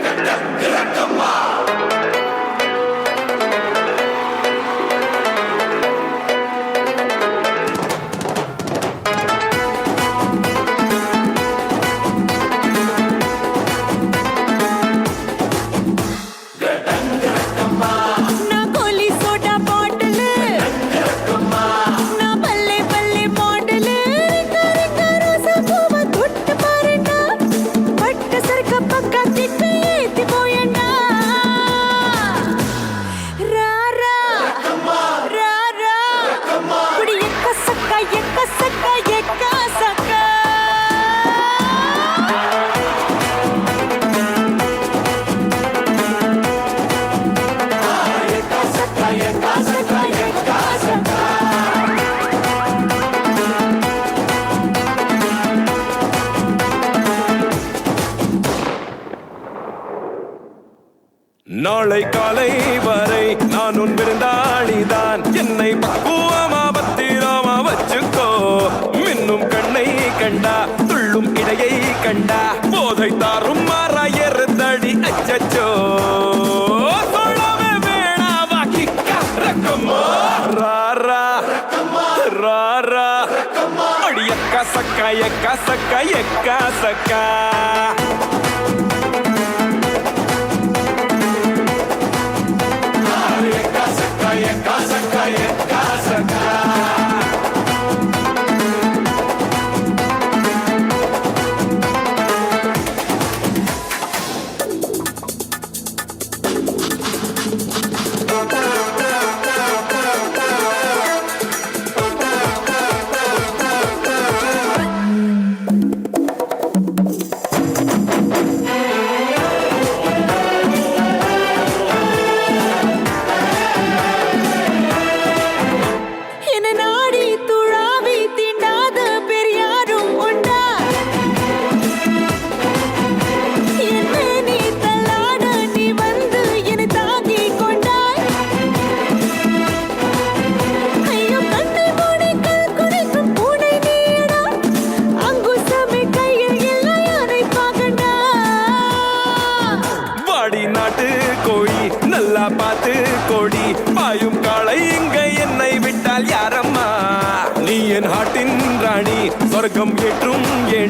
gotta get love. நாளை காலை வரை நான் உன் விருந்தாளிதான். என்னை பக்குவமா துள்ளும் இடையை கண்டா. போதை தாரும் மாறாயறுதடி அச்சச்சோ. சொல்லவே வேணாவா கிக்கா ரக்கம்மா. சக்கா எக்கா சக்கா எக்கா சக்கா. பாயும் காளை இங்க என்னை விட்டால் யாரம்மா? நீ என் ஹாட்டின் ராணி சொர்க்கம் ஏற்றும் ஏ